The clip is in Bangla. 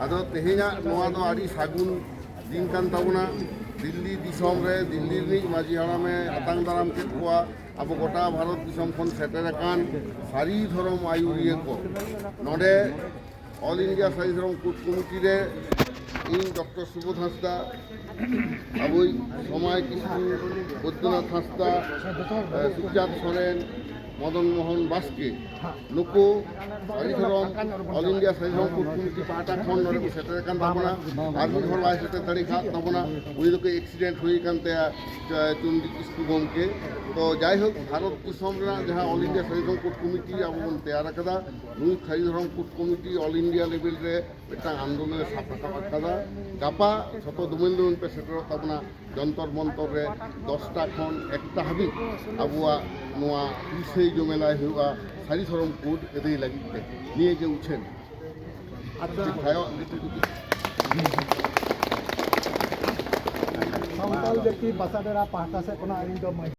ᱟᱫᱚ ᱛᱮᱦᱮᱧᱟᱜ ᱱᱚᱣᱟ ᱫᱚ ᱟᱹᱰᱤ ᱥᱟᱹᱜᱩᱱ ᱫᱤᱱ ᱠᱟᱱ ᱛᱟᱵᱚᱱᱟ ᱫᱤᱞᱞᱤ ᱫᱤᱥᱚᱢ ᱨᱮ ᱫᱤᱞᱞᱤ ᱨᱤᱱᱤᱡ ᱢᱟᱹᱡᱷᱤ ᱦᱟᱲᱟᱢᱮ ᱟᱛᱟᱝ ᱫᱟᱨᱟᱢ ᱠᱮᱫ ᱠᱚᱣᱟ ᱟᱵᱚ ᱜᱚᱴᱟ ᱵᱷᱟᱨᱚᱛ ᱫᱤᱥᱚᱢ ᱠᱷᱚᱱ ᱥᱮᱴᱮᱨ ᱟᱠᱟᱱ ᱥᱟᱹᱨᱤ ᱫᱷᱚᱨᱚᱢ ᱟᱹᱭᱩᱨᱤᱭᱟᱹ ᱠᱚ ᱱᱚᱰᱮ ᱚᱞ ᱤᱱᱰᱤᱭᱟ ᱥᱟᱹᱨᱤ ᱫᱷᱚᱨᱚᱢ ᱠᱳᱴ ᱠᱚᱢᱤᱴᱤ ᱨᱮ ᱤᱧ ᱰᱚᱠᱴᱚᱨ সুবোধ হাঁসদা আবুই সময় কিশোর বৈদ্যনাথ হাঁসদা সুজাত সোরেন মদনমোহন বাসকে লোক Haridharam all India Haridharam committee পাটা ফোন নরেকু কান তাবনা আর্মি ঘর বাই সেটা তারি খাত তাবনা উনি লোকে এক্সিডেন্ট হয়ে কান তে চুন্ডি গমকে। তো যাই হোক, ভারত দিশম রা যাহা অল ইন্ডিয়া হরিধরম কোট কমিটি আবো বন তৈয়ার আকাদা নুই হরিধরম কোট কমিটি অল ইন্ডিয়া লেভেল রে একটা আন্দোলনে সাপ রাখাব আকাদা গাপা ছত দুমেন্দু পে সেটার তাবনা যন্তর মন্তর রে দশটা খন একটা হাবি আবুয়া, নোয়া পিসে ᱦᱩᱞᱥᱟᱹᱭ ᱡᱚᱢᱮᱞᱟᱭ ᱦᱩᱭᱩᱜᱼᱟ ᱥᱟᱹᱨᱤ ᱫᱷᱚᱨᱚᱢ ᱠᱳᱰ ᱟᱹᱫᱟᱹᱭ ᱞᱟᱹᱜᱤᱫ ᱛᱮ ᱱᱤᱭᱟᱹᱜᱮ ᱩᱪᱷᱟᱹᱱ ᱵᱷᱟᱭᱚᱜ ᱥᱟᱱᱛᱟᱞ ᱡᱟᱹᱛᱤ ᱵᱟᱥᱟᱰᱮᱨᱟ ᱯᱟᱦᱴᱟ ᱥᱮᱫ ᱠᱷᱚᱱᱟᱜ ᱟᱹᱞᱤᱧ ᱫᱚ ᱢᱟᱺᱡᱷᱤ